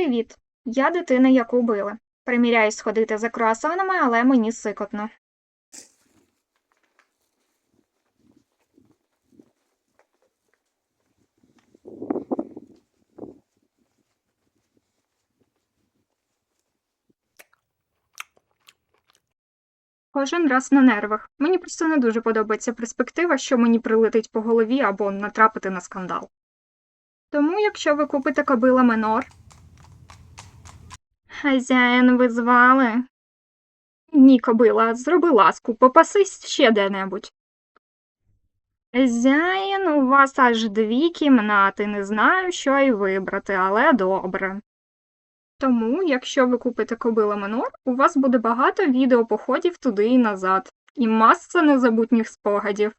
Привіт. Я дитина, яку били. Приміряюсь сходити за круасанами, але мені сикотно. Кожен раз на нервах. Мені просто не дуже подобається перспектива, що мені прилетить по голові або натрапити на скандал. Тому, якщо ви купите кобила Менор. Хазяїн ви звали? Ні, кобила, зроби ласку, попасись ще де-небудь. Хазяїн, у вас аж дві кімнати, не знаю, що й вибрати, але добре. Тому, якщо ви купите кобила Менор, у вас буде багато відеопоходів туди і назад, і маса незабутніх спогадів.